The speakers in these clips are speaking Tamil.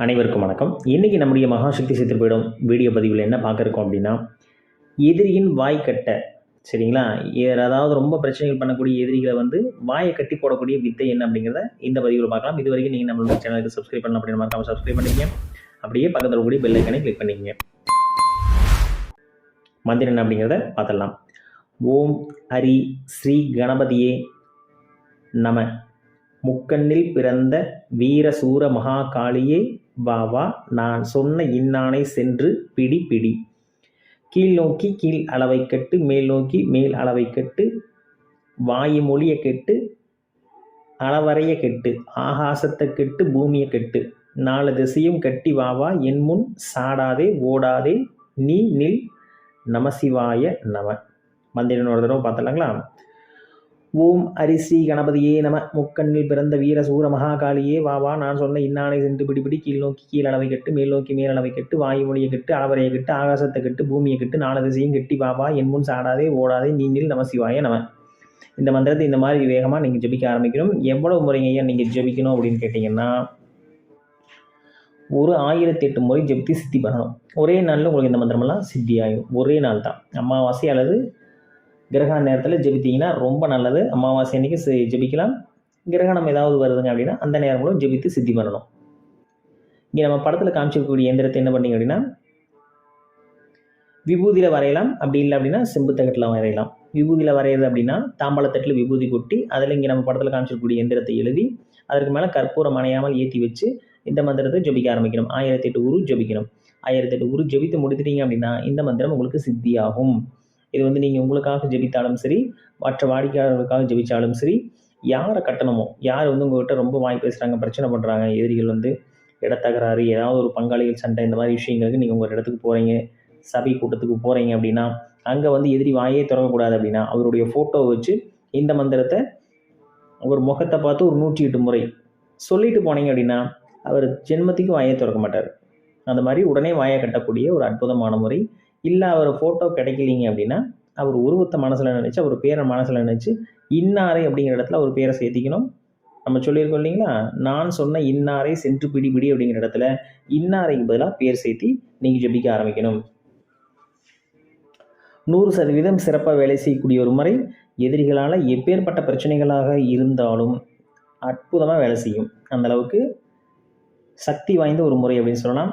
அனைவருக்கும் வணக்கம். இன்றைக்கி நம்முடைய மகாசக்தி சித்திர வீடியோ பதிவில் என்ன பார்க்குறோம் அப்படின்னா எதிரியின் வாய் கட்ட சரிங்களா? ஏ- அதாவது ரொம்ப பிரச்சனைகள் பண்ணக்கூடிய எதிரிகளை வந்து வாயை கட்டி போடக்கூடிய வித்தை என்ன அப்படிங்கிறத இந்த பதிவில் பார்க்கலாம். இது வரைக்கும் நீங்கள் நம்மளுடைய சேனலுக்கு சப்ஸ்கிரைப் பண்ணலாம் அப்படின்னு மறக்காமல் சப்ஸ்கிரைப் பண்ணிக்கங்க. அப்படியே பக்கத்தில் கூடிய பெல் ஐக்கனை கிளிக் பண்ணிக்கங்க. மந்திரம் என்ன அப்படிங்கிறத பார்த்துடலாம். ஓம் ஹரி ஸ்ரீ கணபதியே நம. முக்கண்ணில் பிறந்த வீரசூர மகாகாளியே வா வா நான் சொன்ன இன்னானை சென்று பிடி பிடி. கீழ் நோக்கி கீழ் அளவை கட்டு மேல் நோக்கி மேல் அளவை கட்டு. வாயு மொழியை கெட்டு அளவறைய கெட்டு. ஆகாசத்தை கெட்டு பூமியை கெட்டு. நாலு திசையும் கட்டி வா வா என் முன் சாடாதே ஓடாதே நீ நில் நமசிவாய நம. மந்திரனோட ஒரு தடவை பார்த்தலாங்களா ஓம் அரிசி கணபதியே நம. முக்கண்ணில் பிறந்த வீர சூர மகாகாலியே வா வா நான் சொன்ன இன்னானை சென்று பிடிபிடி கீழ் நோக்கி கீழ் அளவை கெட்டு மேல் நோக்கி மேல் அளவை கெட்டு வாயு மொழியை கெட்டு அளவரையை கெட்டு ஆகாசத்தை கெட்டு பூமியை கெட்டு நாலு திசையும் கெட்டி வா வா என் முன் சாடாதே ஓடாதே நீனில் நம சிவாய நம. இந்த மந்திரத்தை இந்த மாதிரி வேகமாக நீங்கள் ஜெபிக்க ஆரம்பிக்கணும். எவ்வளவு முறைங்க ஐயா நீங்கள் ஜெபிக்கணும் அப்படின்னு கேட்டிங்கன்னா ஒரு ஆயிரத்தி எட்டு முறை ஜெபித்து சித்தி பண்ணணும். ஒரே நாளில் உங்களுக்கு இந்த மந்திரமெல்லாம் சித்தி ஆகும் ஒரே நாள் தான் அமாவாசை அல்லது கிரகண நேரத்தில் ஜெபித்தீங்கன்னா ரொம்ப நல்லது. அமாவாசை அன்னைக்கு செ- ஜெபிக்கலாம். கிரகணம் ஏதாவது வருதுங்க அப்படின்னா அந்த நேரங்களும் ஜெபித்து சித்தி பண்ணணும். இங்கே நம்ம படத்தில் காமிச்சிருக்கக்கூடிய எந்திரத்தை என்ன பண்ணீங்க அப்படின்னா விபூதியில் வரையலாம். அப்படி இல்லை அப்படின்னா செம்பு தகட்டில் வரையலாம். விபூதியில் வரையிறது அப்படின்னா தாம்பாளத்தட்டில் விபூதி கொட்டி அதில் இங்கே நம்ம படத்தில் காமிச்சிருக்கக்கூடிய எந்திரத்தை எழுதி அதற்கு மேலே கற்பூரம் அணையாமல் ஏற்றி வச்சு இந்த மந்திரத்தை ஜபிக்க ஆரம்பிக்கணும். ஆயிரத்தி எட்டு உரு ஜெபிக்கணும். ஆயிரத்தி எட்டு உரு ஜெபித்து முடித்துட்டீங்க அப்படின்னா இந்த மந்திரம் உங்களுக்கு சித்தியாகும். இது வந்து நீங்கள் உங்களுக்காக ஜெபித்தாலும் சரி மற்ற வாடிக்கையாளர்களுக்காக ஜெபித்தாலும் சரி யாரை கட்டணுமோ யார் வந்து உங்கள்கிட்ட ரொம்ப வாய் பேசுகிறாங்க பிரச்சனை பண்ணுறாங்க எதிரிகள் வந்து இடத்தகராறு ஏதாவது ஒரு பங்காளிகள் சண்டை இந்த மாதிரி விஷயங்களுக்கு நீங்கள் உங்கள் இடத்துக்கு போகிறீங்க சபை கூட்டத்துக்கு போகிறீங்க அப்படின்னா அங்கே வந்து எதிரி வாயே திறக்கக்கூடாது அப்படின்னா அவருடைய ஃபோட்டோவை வச்சு இந்த மந்திரத்தை ஒரு முகத்தை பார்த்து ஒரு நூற்றி எட்டு முறை சொல்லிட்டு போனீங்க அப்படின்னா அவர் ஜென்மத்துக்கு வாயை திறக்க மாட்டார். அந்த மாதிரி உடனே வாயை கட்டக்கூடிய ஒரு அற்புதமான முறை இல்லை அவர் ஃபோட்டோ கிடைக்கலீங்க அப்படின்னா அவர் உருவத்தை மனசில் நினச்சி அவர் பேரை மனசில் நினச்சி இன்னாரை அப்படிங்கிற இடத்துல அவர் பேரை சேர்த்திக்கணும். நம்ம சொல்லியிருக்கோம் இல்லைங்களா? நான் சொன்ன இன்னாரை சென்று பிடி பிடி அப்படிங்கிற இடத்துல இன்னாரைக்கு பதிலாக பேர் சேர்த்தி நீங்கள் ஜெபிக்க ஆரம்பிக்கணும். நூறு சதவீதம் சிறப்பாக வேலை செய்யக்கூடிய ஒரு முறை எதிரிகளால் எப்பேற்பட்ட பிரச்சனைகளாக இருந்தாலும் அற்புதமாக வேலை செய்யும். அந்த அளவுக்கு சக்தி வாய்ந்த ஒரு முறை அப்படின்னு சொல்லலாம்.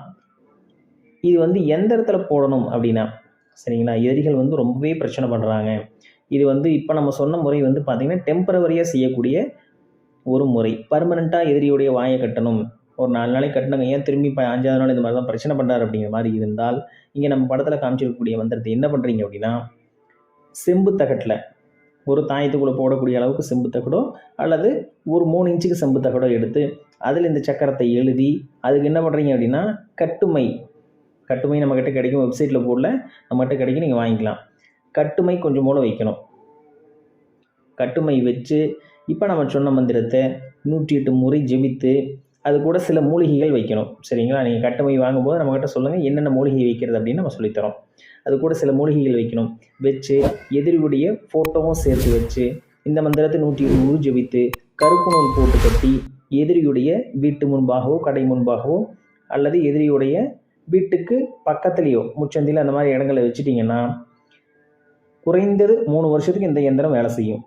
இது வந்து எந்த இடத்துல போடணும் அப்படின்னா சரிங்களா? எதிரிகள் வந்து ரொம்பவே பிரச்சனை பண்ணுறாங்க இது வந்து இப்போ நம்ம சொன்ன முறை வந்து பார்த்திங்கன்னா டெம்பரவரியாக செய்யக்கூடிய ஒரு முறை. பர்மனெண்ட்டாக எதிரியுடைய வாயை கட்டணும். ஒரு நாலு நாளைக்கு கட்டினங்க ஏன் திரும்பி இப்போ அஞ்சாவது நாள் இந்த மாதிரி தான் பிரச்சனை பண்ணுறாரு அப்படிங்கிற மாதிரி இருந்தால் இங்கே நம்ம படத்தில் காமிச்சிருக்கக்கூடிய மந்திரத்தை என்ன பண்ணுறீங்க அப்படின்னா செம்பு தகட்டில் ஒரு தாயத்துக்குள்ளே போடக்கூடிய அளவுக்கு செம்பு தகடோ அல்லது ஒரு மூணு இன்ச்சுக்கு செம்பு தகடோ எடுத்து அதில் இந்த சக்கரத்தை எழுதி அதுக்கு என்ன பண்ணுறீங்க அப்படின்னா கட்டுமை கட்டுமை நம்மக்கிட்ட கிடைக்கும் வெப்சைட்டில் போடல நம்மகிட்ட கிடைக்கும் நீங்கள் வாங்கிக்கலாம். கட்டுமை கொஞ்சம் போல வைக்கணும். கட்டுமை வச்சு இப்போ நம்ம சொன்ன மந்திரத்தை நூற்றி எட்டு முறை ஜெபித்து அது கூட சில மூலிகைகள் வைக்கணும். சரிங்களா? நீங்கள் கட்டுமை வாங்கும்போது நம்மக்கிட்ட சொல்லுங்கள் என்னென்ன மூலிகை வைக்கிறது அப்படின்னு நம்ம சொல்லித்தரோம். அது கூட சில மூலிகைகள் வைக்கணும். வச்சு எதிரியுடைய ஃபோட்டோவும் சேர்த்து வச்சு இந்த மந்திரத்தை நூற்றி எட்டு முறை ஜெபித்து கருப்பு நூல் போட்டு கட்டி எதிரியுடைய வீட்டு முன்பாகவோ கடை முன்பாகவோ அல்லது எதிரியுடைய வீட்டுக்கு பக்கத்துலேயோ முச்சந்தியில் அந்த மாதிரி இடங்களை வச்சுட்டிங்கன்னா குறைந்தது மூணு வருஷத்துக்கு இந்த இயந்திரம் வேலை செய்யும்.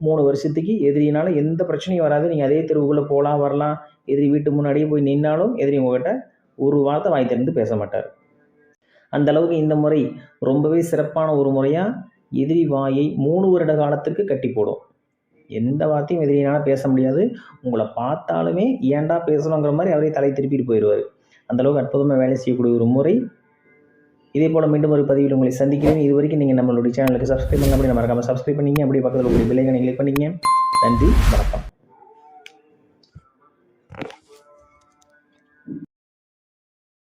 மூணு வருஷத்துக்கு எதிரினால எந்த பிரச்சனையும் வராது. நீங்கள் அதே தெருவுக்குள்ளே போகலாம் வரலாம் எதிரி வீட்டு முன்னாடியே போய் நின்னாலும் எதிரி உங்கள்கிட்ட ஒரு வார்த்தை வாய் திறந்து பேச மாட்டார். அந்த அளவுக்கு இந்த முறை ரொம்பவே சிறப்பான ஒரு முறையாக எதிரி வாயை மூணு வருட காலத்திற்கு கட்டி போடும். எந்த வார்த்தையும் எதிரினால் பேச முடியாது. உங்களை பார்த்தாலுமே ஏன்டா பேசணுங்கிற மாதிரி அவரே தலை திருப்பிட்டு போயிடுவார். அந்தளவுக்கு அற்புதமாக வேலை செய்யக்கூடிய ஒரு முறை. இதே போல் மீண்டும் ஒரு பதிவில் உங்களை சந்திக்கிறேன். இது வரைக்கும் நீங்கள் நம்மளுடைய சேனலுக்கு சப்ஸ்கிரைப் பண்ணலாம் அப்படின்னு மறக்காமல் சப்ஸ்கிரைப் பண்ணிங்க. அப்படியே பக்கத்தில் உங்களுடைய விலைகளை கிளிக் பண்ணிங்க. நன்றி வணக்கம்.